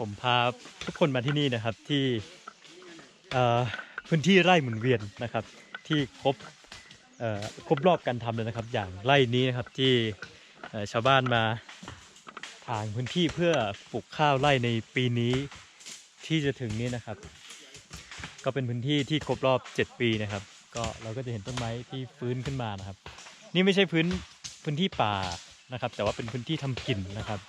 ผมพาทุกคนมาที่นี่นะครับที่พื้นที่ไร่หมุนเวียนนะครับ ที่ครบครบรอบการทำเลยนะครับ อย่างไร่นี้นะครับที่ชาวบ้านมาทางพื้นที่เพื่อปลูกข้าวไร่ในปีนี้ที่จะถึงนี้นะครับ ก็เป็นพื้นที่ที่ครบรอบ 7 ปีนะครับ ก็เราก็จะเห็นต้นไม้ที่ฟื้นขึ้นมานะครับ นี่ไม่ใช่พื้นพื้นที่ป่านะครับ แต่ว่าเป็นพื้นที่ทำกินนะครับ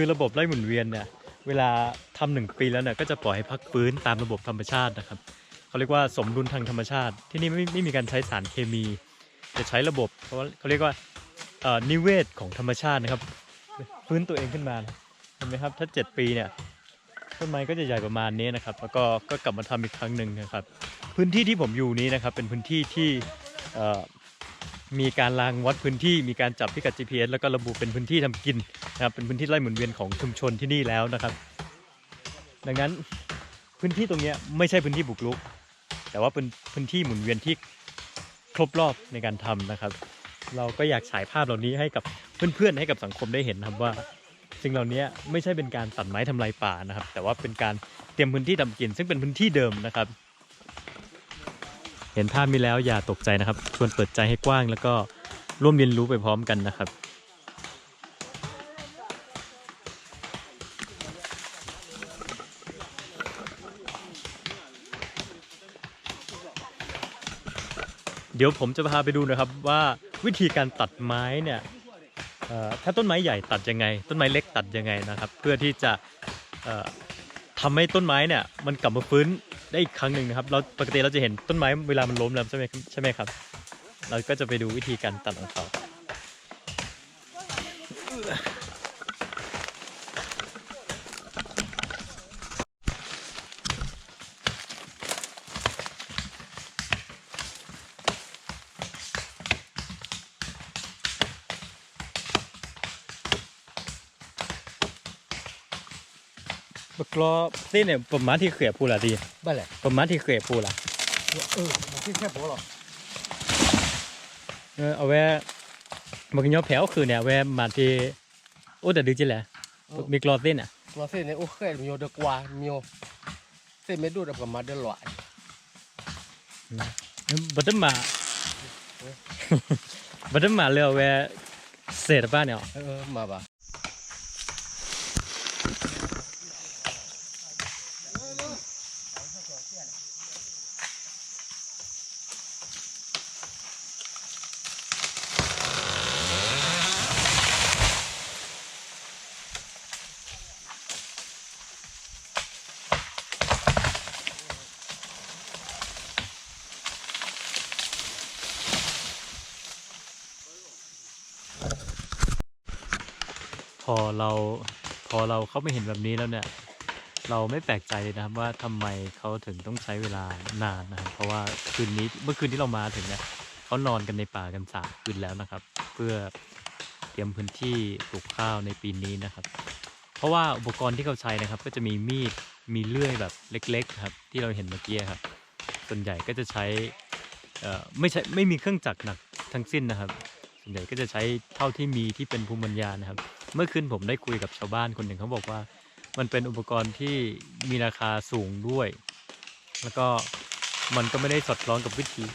คือระบบไร่หมุนเวียนเนี่ยเวลาทำหนึ่งปีแล้วเนี่ยก็จะปล่อยให้พักฟื้นตามระบบธรรมชาตินะครับเขาเรียกว่าสมดุลทางธรรมชาติ ที่นี่ไม่ไม่มีการใช้สารเคมี จะใช้ระบบเขาเขาเรียกว่านิเวศของธรรมชาตินะครับ ฟื้นตัวเองขึ้นมาเห็นไหมครับถ้า 7 ปีเนี่ยต้นไม้ก็จะใหญ่ประมาณนี้นะครับ แล้วก็ก็กลับมาทำอีกครั้งหนึ่งนะครับ พื้นที่ที่ผมอยู่นี้นะครับ เป็นพื้นที่ที่ มีการรางวัดพื้นที่มีการจับพิกัด GPS แล้วก็ระบุเป็นพื้นที่ทำกินนะครับเป็นพื้นที่ไร่หมุนเวียนของชุมชนที่นี่แล้วนะครับ ดังนั้นพื้นที่ตรงนี้ไม่ใช่พื้นที่บุกรุก แต่ว่าเป็นพื้นที่หมุนเวียนที่ครบรอบในการทำนะครับ เราก็อยากฉายภาพเหล่านี้ให้กับเพื่อนๆให้กับสังคมได้เห็นครับว่าสิ่งเหล่านี้ไม่ใช่เป็นการตัดไม้ทำลายป่านะครับ แต่ว่าเป็นการเตรียมพื้นที่ทำกิน ซึ่งเป็นพื้นที่เดิมนะครับ เห็นภาพนี้แล้วอย่าตกใจนะครับ ชวนเปิดใจให้กว้าง แล้วก็ร่วมเรียนรู้ไปพร้อมกันนะครับ เดี๋ยวผมจะพาไปดูนะครับว่าวิธีการตัดไม้เนี่ยถ้าต้นไม้ใหญ่ตัดยังไง ต้นไม้เล็กตัดยังไงนะครับ เพื่อที่จะเอ่อทำให้ต้นไม้เนี่ยมันกลับมาฟื้น ได้อีกครั้งหนึ่งนะครับ เราปกติเราจะเห็นต้นไม้เวลามันล้มแล้วใช่ไหมใช่ไหมครับ เราก็จะไปดูวิธีการตัดของเขา บกลอที่เนี่ยประมาณที่เขียพูละดีบ้าแหละประมาณที่เขียพูละเออมาที่แค่โบหรอเออเอาไว้มันก็ย้อนแผวคือเนี่ยเอาไว้มาที่โอ้แต่ดึกจิแหละมีกลอตินอะตัวเส้นเนี่ยโอเคมีโยเดกว่ามีโยเส้นไม่ดูดับกับมาเดลอยบัตเตอร์มาบัตเตอร์มาเลยเอาไว้เศษบ้านเนี่ยเออมาบ่า อเราพอเราเข้าไปเห็นแบบนี้แล้วเนี่ย เราไม่แปลกใจเลยนะครับว่าทำไมเขาถึงต้องใช้เวลานานนะครับเพราะว่าคืนนี้เมื่อคืนที่เรามาถึงเนี่ยเขานอนกันในป่ากันสามคืนแล้วนะครับ เพื่อเตรียมพื้นที่ปลูกข้าวในปีนี้นะครับ เพราะว่าอุปกรณ์ที่เขาใช้นะครับ ก็จะมีมีดมีเลื่อยแบบเล็กๆครับที่เราเห็นเมื่อกี้ครับ ส่วนใหญ่ก็จะใช้ไม่ใช่ไม่มีเครื่องจักรหนักทั้งสิ้นนะครับ ส่วนใหญ่ก็จะใช้เท่าที่มีที่เป็นภูมิปัญญานะครับ เมื่อคืนผมได้คุยกับชาวบ้านคนหนึ่งเขาบอกว่า มันเป็นอุปกรณ์ที่มีราคาสูงด้วย แล้วก็มันก็ไม่ได้สอดคล้องกับวิธี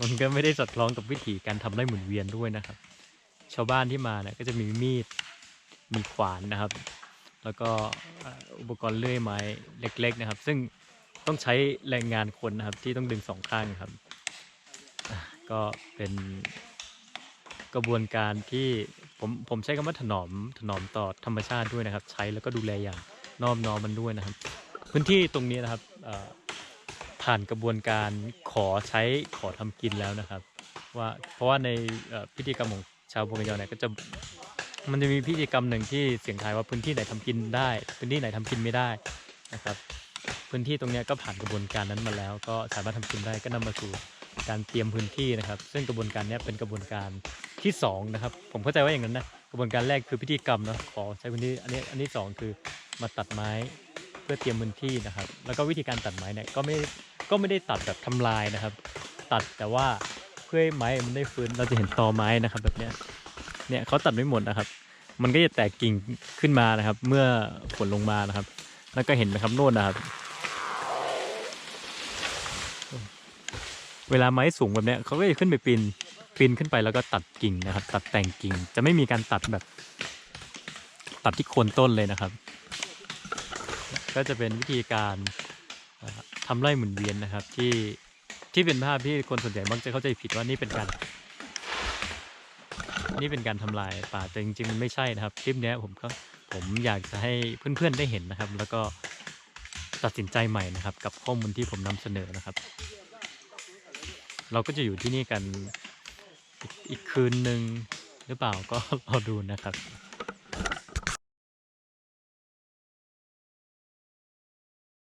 มันก็ไม่ได้สอดคล้องกับวิธีการทำไร่หมุนเวียนด้วยนะครับ ชาวบ้านที่มาเนี่ยก็จะมีมีดมีขวานนะครับ แล้วก็อุปกรณ์เลื่อยไม้เล็ก ๆ นะครับ ซึ่งต้องใช้แรงงานคนนะครับที่ต้องดึงสองข้างครับ ก็เป็น กระบวนการที่ผมผมใช้คำว่าถนอมถนอมต่อธรรมชาติด้วยนะครับ ใช้แล้วก็ดูแลอย่างนอบน้อมมันด้วยนะครับ พื้นที่ตรงนี้นะครับผ่านกระบวนการขอใช้ขอทำกินแล้วนะครับ ว่าเพราะว่าในพิธีกรรมของชาวโบราณเนี่ยก็จะมันจะมีพิธีกรรมหนึ่งที่เสียงทายว่าพื้นที่ไหนทำกินได้ พื้นที่ไหนทำกินไม่ได้นะครับ พื้นที่ตรงนี้ก็ผ่านกระบวนการนั้นมาแล้ว ก็สามารถทำกินได้ก็นำมาสู่ การเตรียมพื้นที่นะครับ ซึ่งกระบวนการนี้เป็นกระบวนการที่สองนะครับ ผมเข้าใจว่าอย่างนั้นนะกระบวนการแรกคือพิธีกรรมเนาะขอใช้พื้นที่อันนี้อันที่สองคือมาตัดไม้เพื่อเตรียมพื้นที่นะครับ แล้วก็วิธีการตัดไม้เนี่ยก็ไม่ก็ไม่ได้ตัดแบบทำลายนะครับ ตัดแต่ว่าเพื่อให้ไม้มันได้ฟื้นเราจะเห็นตอไม้นะครับ แบบเนี้ยเนี่ยเขาตัดไม่หมดนะครับ มันก็จะแตกกิ่งขึ้นมานะครับ เมื่อฝนลงมานะครับ แล้วก็เห็นไหมครับโน่นนะครับ เวลาไม้สูงแบบเนี้ยเขาก็จะขึ้นไปปีนปีนขึ้นไปแล้วก็ตัดกิ่งนะครับ ตัดแต่งกิ่งจะไม่มีการตัดแบบ ตัดที่โคนต้นเลยนะครับ ก็จะเป็นวิธีการเอ่อทำไร่หมุนเวียนนะครับ ที่ที่เป็นภาพที่คนส่วนใหญ่มักจะเข้าใจผิดว่านี่เป็นการ นี่เป็นการทำลายป่าแต่จริงๆมันไม่ใช่นะครับคลิปนี้ผมก็ผมอยากจะให้เพื่อนๆได้เห็นนะครับ แล้วก็ตัดสินใจใหม่นะครับ กับข้อมูลที่ผมนำเสนอนะครับ เราก็จะอยู่ที่นี่กันอีกคืนหนึ่งหรือเปล่าก็รอดูนะครับ